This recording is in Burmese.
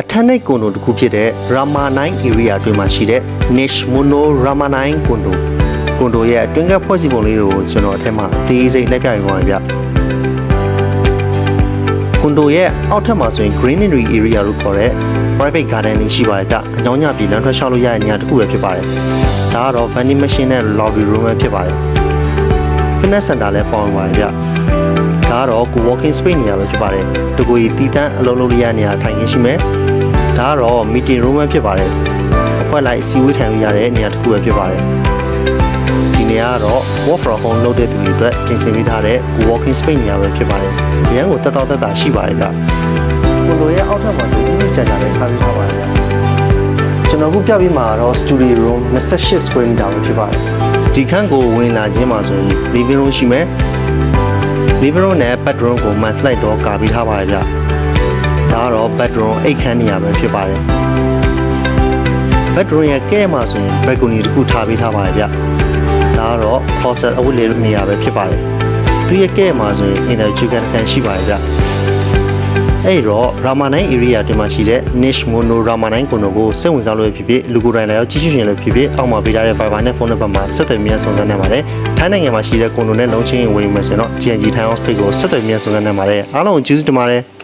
အထက်နှိတ်ကွန်ဒိုတစ်ခုဖြစ်တဲ့ Rama 9 area အတွင်းမှာရှိတဲ့ Niche Mono Rama 9ကွန်ဒိုကွန်ဒိုရဲ့အတွင်းကဖွဲ့စည်းပုံလေးတွေကိုကျွန်တော်အထက်မှာအသေးစိတ်လက်ပြရင်ပါဗျကွန်ဒိုရဲ့အောက်ထပ်မှာဆိုရင် greenery area လို့ခေါ်တဲ့ private garden လေးရှိပါတယ်ဗျအကြောင်းညပြည်လမ်းထွက်လျှောက်လို့ရတဲ့နေရာတစ်ခုပဲဖြစ်ပါတယ်ဒါကတော့ vending machine နဲ့ lobby room ပဲဖြစ်ပါတယ် fitness center လည်းပေါင်းပါတယ်ဗျ ဒါကတော့ကို walking space နေရာပဲဖြစ်ပါတယ်တကူကြီးတီးတန်းအလုံးလုံးလေးရနေရာထိုင်ခင်းရှိမယ်ဒါကတော့ meeting room ပဲဖြစ်ပါတယ်အဖွဲ့လိုက်စီဝေးထိုင်လို့ရတဲ့နေရာတစ်ခုပဲဖြစ်ပါတယ်ဒီနေရာကတော့ work from home လုပ်တဲ့သူတွေအတွက်ပြင်ဆင်ပေးထားတဲ့ကို walking space နေရာပဲဖြစ်ပါတယ်အရန်ကိုတက်တော့တက်တာရှိပါတယ်ဗျကိုလိုရဲ့အောက်ထပ်မှာဆိုဒီစက်ကြလည်းထားပေးထားပါတယ်ဗျကျွန်တော်ခုပြပေးမှာကတော့ studio room 28 square meter ပဲဖြစ်ပါတယ်ဒီခန်းကိုဝင်လာခြင်းမှာဆိုရင် living room ရှိမယ် living room နဲ့ bedroom ကို man slide တော့ကာပေးထားပါတယ်ဗျဒါကတော့ bedroom အိတ်ခန်းနေရာပဲဖြစ်ပါတယ် bedroom ရဲ့ကဲမှာဆိုရင် balcony တစ်ခုထားပေးထားပါတယ်ဗျဒါကတော့ closet အဝတ်လေးနေရာပဲဖြစ်ပါတယ်သူရဲ့ကဲမှာဆိုရင် interview ကန်ကန်ရှိပါတယ်ဗျ အဲ့တော့ Rama9 area တင်မှာရှိတဲ့ Niche Mono Rama9 ကိုနိုကိုစိတ်ဝင်စားလို့ဖြစ်ဖြစ်လူကိုယ်တိုင်လည်းရောကြီးရှိရှင်လည်းဖြစ်ဖြစ်အောက်မှာပေးထားတဲ့ Viber နဲ့ဖုန်းနံပါတ်မှာဆက်သွယ်မြတ်ဆောင်စမ်းနိုင်ပါတယ်။ထိုင်းနိုင်ငံမှာရှိတဲ့ကိုနိုနဲ့လုံးချင်းဝင်မယ်ဆိုရင်တော့ GNG Thai House Page ကိုဆက်သွယ်မြတ်ဆောင်စမ်းနိုင်ပါတယ်။အားလုံးကိုကျေးဇူးတင်ပါတယ်။